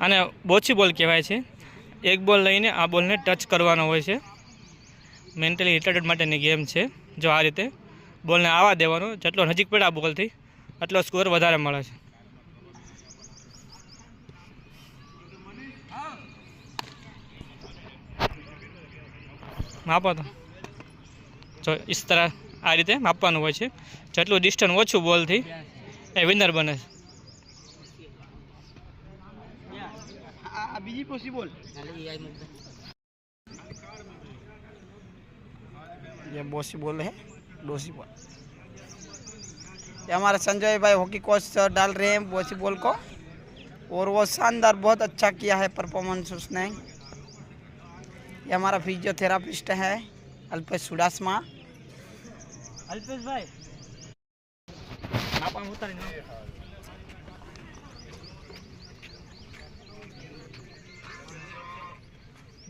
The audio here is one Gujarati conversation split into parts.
આને બોછી બોલ કહેવાય છે. એક બોલ લઈને આ બોલને ટચ કરવાનો હોય છે. મેન્ટલી રિટાર્ટેડ માટેની ગેમ છે જો આ રીતે બોલને આવવા દેવાનો, જેટલો નજીક પડે આ બોલથી, એટલો સ્કોર વધારે મળે છે. માપો તો. જો ઇસ તરહ આ રીતે માપવાનું હોય છે. જેટલું ડિસ્ટન્સ ઓછું બોલથી, એ વિનર બને છે. আর বিজি পসিবল ये पॉसिबल है पॉसिबल ये हमारे संजय भाई हॉकी कोच डाल रहे हैं पॉसिबल को। और वो शानदार बहुत अच्छा किया है परफॉर्मेंस उसने। ये हमारा फिजियोथेरापिस्ट है अल्पेश सुडासमा अल्पेश भाई। आप उतारे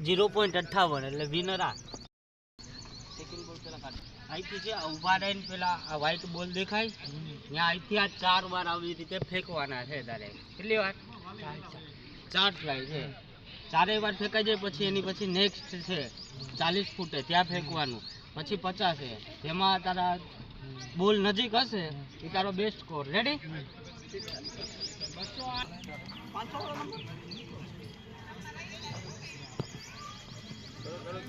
જીરો પોઈન્ટ અઠ્ઠાવન એટલે વિનર આ. અહીંથી છે ઊભા રહીને પેલા આ વ્હાઈટ બોલ દેખાય ત્યાં અહીંથી આ ચાર વાર આવી રીતે ફેંકવાના છે તારે. કેટલી વાર? ચાર ટ્રાય છે. ચારેય વાર ફેંકાઈ જાય પછી એની પછી નેક્સ્ટ છે. ચાલીસ ફૂટે ત્યાં ફેંકવાનું. પછી પચાસ છે. જેમાં તારા બોલ નજીક હશે એ તારો બેસ્ટ સ્કોર રેડી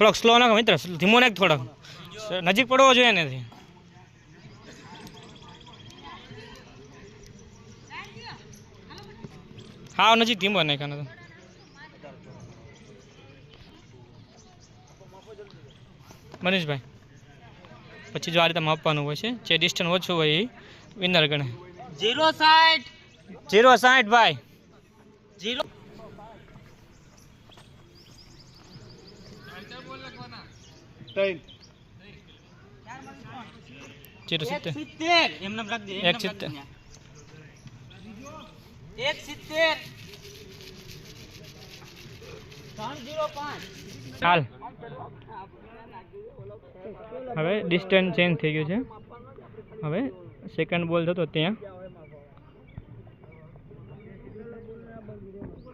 થોડોક સ્લો નાખો મિત્ર ધીમો નાખ થોડોક. નજીક પડવો જોઈએ એનાથી. હા નજીક ધીમો નાખાનો તો. મનીષભાઈ પછી જો આ રીતે માપવાનું હોય છે જે ડિસ્ટન્સ ઓછું હોય એ વિનર ગણે. જીરો સાઈઠ જીરો સાઠ ભાઈ. જીરો સિત્તેર. એમને રાખજે એક સિત્તેર. એક ત્રણ હાલ. હવે ડિસ્ટન્સ ચેન્જ થઈ ગયું છે. હવે સેકન્ડ બોલ થતો ત્યાં.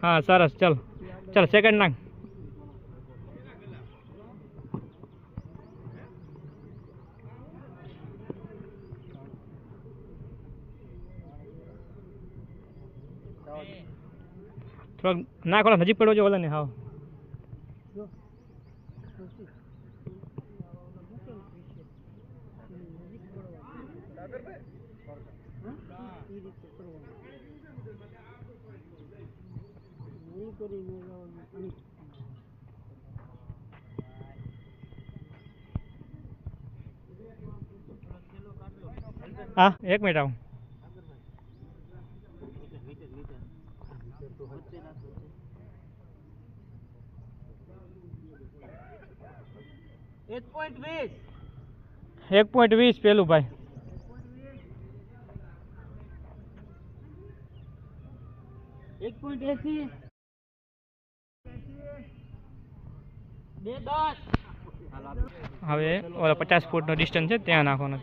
હા સરસ. ચલ. ચાલ સેકન્ડ નાખ. થોડોક ખોલા નજીક પડવો જોઈએ ને હા હા એક મિનિટ આવું. એક પોઈન્ટ વીસ એક પોઈન્ટ વીસ પેલું ભાઈ. એક પોઈન્ટ એસી. હવે ઓલા પચાસ ફૂટનો ડિસ્ટન્સ છે ત્યાં નાખવાનો.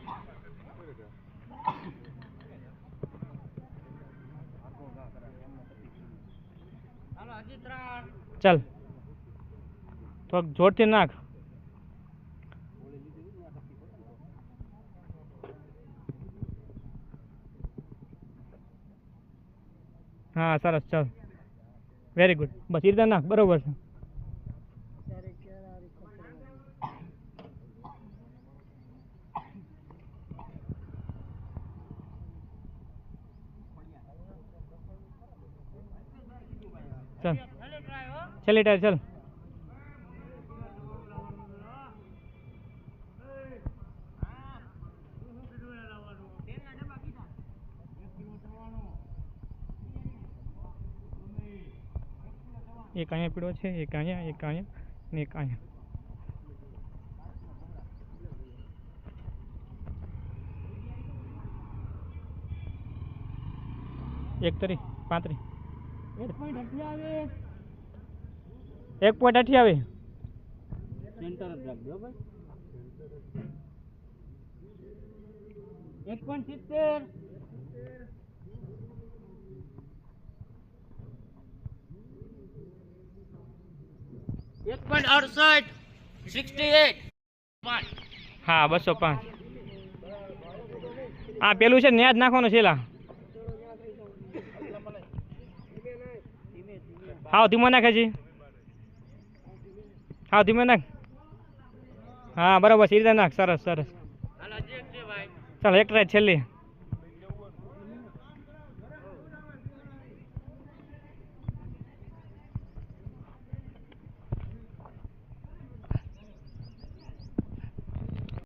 ચાલ. તો જોરથી નાખ. હા સરસ ચાલ. વેરી ગુડ બસ એ ના બરોબર છે. ચાલ. છેલ્લી ટાયર ચાલ. એક અહીંયા પીળો છે એક અહીંયા એક અહીંયા ને એક અહીંયા. એક તરી પાંત્રી. એક પોઈન્ટ અઠ્યાવીસ એક પોઈન્ટ સિત્તેર. એક પોઈન્ટ અડસઠ સિક્સટી એટ હા બસો પાંચ. હા પેલું છે ન્યાજ નાખવાનું છે હા હાવ ધીમો નાખે છે હા ધીમો નાખ. હા બરાબર સીધા નાખ. સરસ સરસ. ચાલ એક ટ્રાય છેલ્લી.